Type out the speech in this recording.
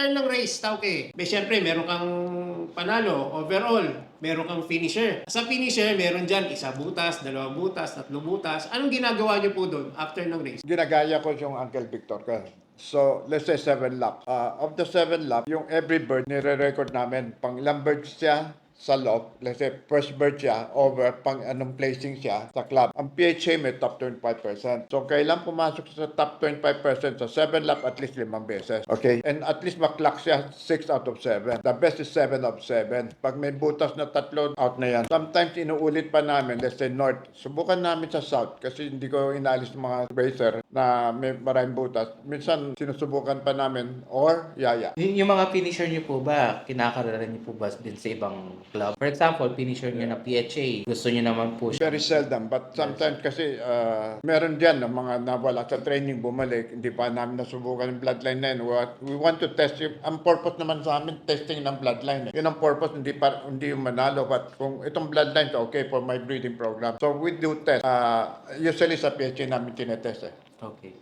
after ng race, tauke, may syempre, meron kang panalo, overall, meron kang finisher. Sa finisher, meron dyan isa butas, dalawa butas, tatlo butas. Anong ginagawa niyo po doon after ng race? Ginagaya ko yung Uncle Victor ko. So, let's say 7 lap. Uh, of the 7 lap, yung every bird, nire-record namin. Pang ilang birds siya sa loft. Let's say, first bird siya over pang anong placing siya sa club. Ang PHA may top 25%. So, kailan pumasok sa top 25% sa 7 lap at least limang beses. Okay? And at least maklock siya 6 out of 7. The best is 7 of 7. Pag may butas na tatlo, out na yan. Sometimes inuulit pa namin, let's say north. Subukan namin sa south kasi hindi ko inaalis ng mga racer na may maraming butas. Minsan sinusubukan pa namin or yaya. Y- yung mga finisher niyo po ba, kinakarera niyo po ba din sa ibang club? For example, finisher niyo na PHA, gusto niyo naman po siya. Very seldom, but sometimes kasi uh, meron diyan ng mga nawala sa training, bumalik, hindi pa namin nasubukan yung bloodline na yun. What, we want to test, yung, ang purpose naman sa amin, testing ng bloodline. Eh. Yun ang purpose, hindi, pa, hindi yung manalo, but kung itong bloodline, okay for my breeding program. So we do test. Uh, usually sa PHA namin tinetest eh. Okay.